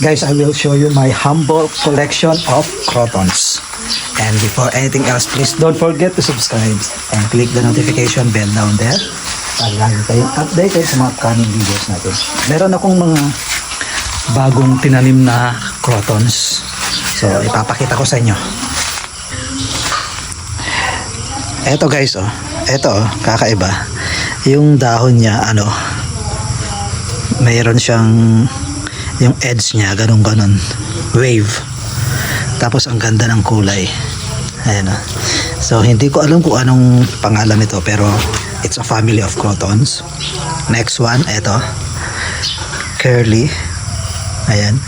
Guys, I will show you my humble collection of crotons. And before anything else, please don't forget to subscribe and click the notification bell down there para lagi kayong updated sa mga upcoming videos natin. Meron akong mga bagong tinanim na crotons. So, ipapakita ko sa inyo. Eto guys, oh. Eto, oh, kakaiba. Yung dahon niya, ano, mayroon siyang yung edge niya, ganun ganon wave. Tapos ang ganda ng kulay. Ayan oh. So, hindi ko alam kung anong pangalan nito, pero it's a family of crotons. Next one, eto. Curly. Ayan.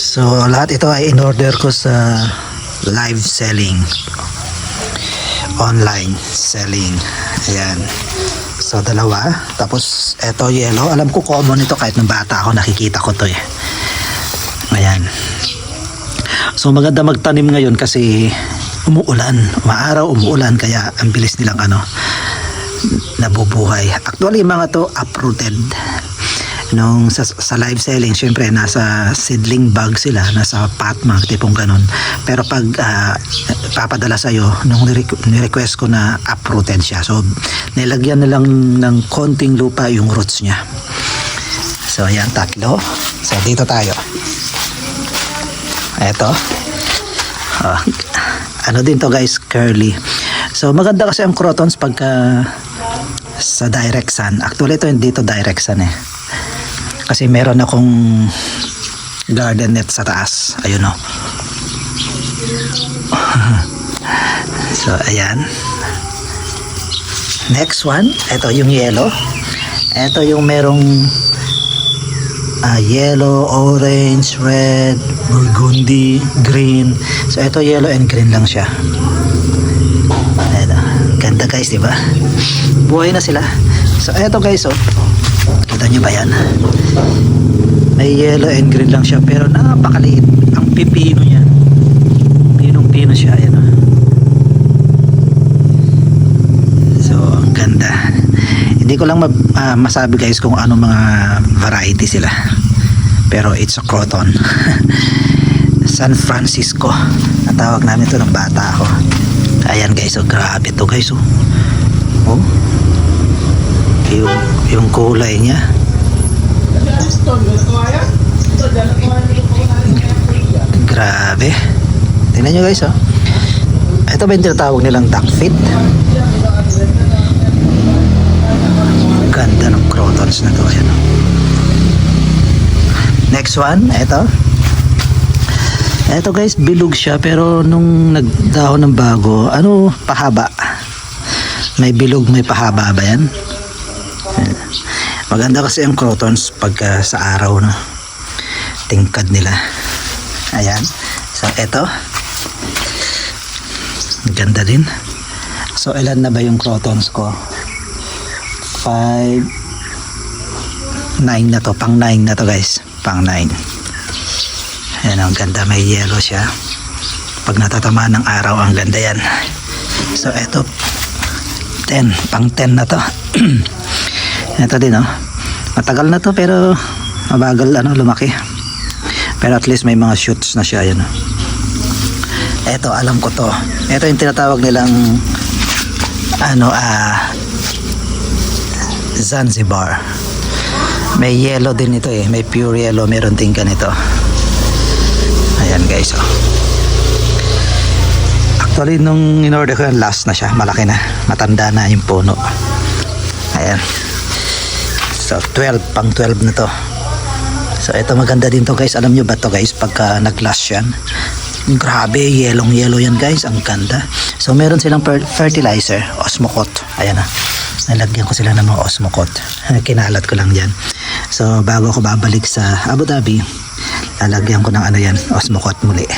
So, lahat ito ay in-order ko sa live selling online selling. Ayan. So, dalawa. Tapos, eto yellow. Alam ko common ito kahit nung bata ako nakikita ko to eh. Ayan. So, maganda magtanim ngayon kasi umuulan. Maaraw, umuulan. Kaya ang bilis nilang ano, nabubuhay. Actually, mga to uprooted. Nung sa, sa live selling, syempre, nasa seedling bag sila, nasa pot mark, tipong ganun. Pero pag ah, papadala sa'yo, nung nirequ- nirequest ko na uprooted siya. So, nilagyan na lang ng konting lupa yung roots niya. So, ayan, tatlo. So, dito tayo. Eto. Ah, ano din to guys, curly. So, maganda kasi ang crotons pagka sa direct sun. Actually, ito hindi to direct sun eh. Kasi meron akong garden net sa taas. Ayun o. so, ayan. Next one, ito yung yellow. Ito yung merong ah, yellow, orange, red, burgundy, green. So, ito yellow and green lang siya. Ayan, ah. ganda guys, di ba? Buhay na sila. So, eto guys, oh. Kita nyo ba yan? May yellow and green lang siya pero napakaliit. Ang pipino niya. Pinong-pino siya. Ayan o. So, ang ganda. Hindi ko lang ah, masabi guys kung ano mga variety sila. Pero it's a croton. San Francisco. Natawag namin ito ng bata ako. Ayan guys, oh, grabe to guys. Oh. oh. Yung, yung kulay niya. Grabe. Tingnan nyo guys, oh. Ito ba yung tinatawag nilang duck feet? Ganda ng crotons na to. Ayan, oh. Next one, ito. Ito guys, bilog siya pero nung nagdahon ng bago, ano, pahaba. May bilog, may pahaba ba yan? Maganda kasi ang crotons pagka sa araw, no? Tingkad nila. Ayan. So, eto. Ganda din. So, ilan na ba yung crotons ko? 5 9 na to. Pang 9 na to, guys. Pang 9. Ayan, ang ganda. May yellow siya. Pag natatamaan ng araw, ang ganda yan. So, eto. 10. Pang 10 na to. Ito din, oh. Matagal na to, pero mabagal, ano, lumaki. Pero at least may mga shoots na siya, yan. oh. Ito, alam ko to. Ito yung tinatawag nilang, ano, ah, Zanzibar. May yellow din ito eh. May pure yellow. Meron din ganito. Ayan guys, oh. Actually, nung in-order ko yan, last na siya. Malaki na. Matanda na yung puno. Ayan. So, 12. Pang 12 na to. So, ito maganda din to guys. Alam nyo ba to guys? Pagka nag-last yan. Grabe, yelong yellow yan guys. Ang ganda. So, meron silang fer- fertilizer. Osmocot. Ayan na. Nalagyan ko sila ng mga osmocot. Kinalat ko lang yan. So, bago ako babalik sa Abu Dhabi, lalagyan ko ng ano yan, osmocot muli.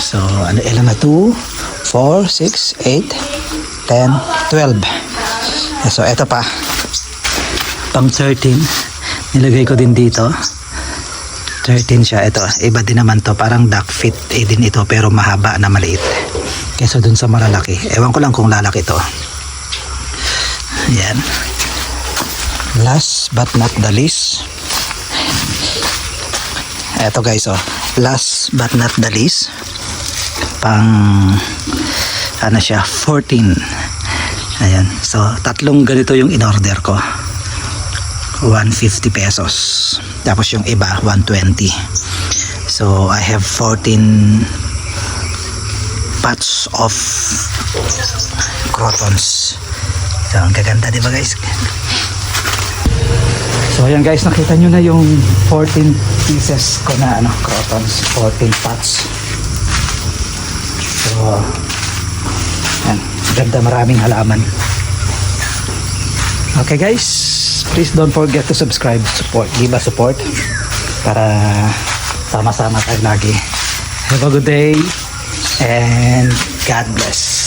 So, ano, ilan na? 2, 4, 6, 8, 10, 12. So, eto pa. Pang 13. Nilagay ko din dito. 13 siya. Ito, iba din naman to. Parang duck fit eh, din ito pero mahaba na maliit. Kesa dun sa malalaki. Ewan ko lang kung lalaki to. Yan. Last but not the least. Eto guys, oh. Last but not the least. Pang, ano siya, 14. Ayan. So, tatlong ganito yung in-order ko. 150 pesos. Tapos yung iba, 120. So, I have 14 pots of crotons. So, ang gaganda, di ba guys? So, ayan guys, nakita nyo na yung 14 pieces ko na ano, crotons. 14 pots. So, ayan, ganda maraming halaman. Okay guys, please don't forget to subscribe, support, give us support para sama-sama tayo lagi. Have a good day and God bless.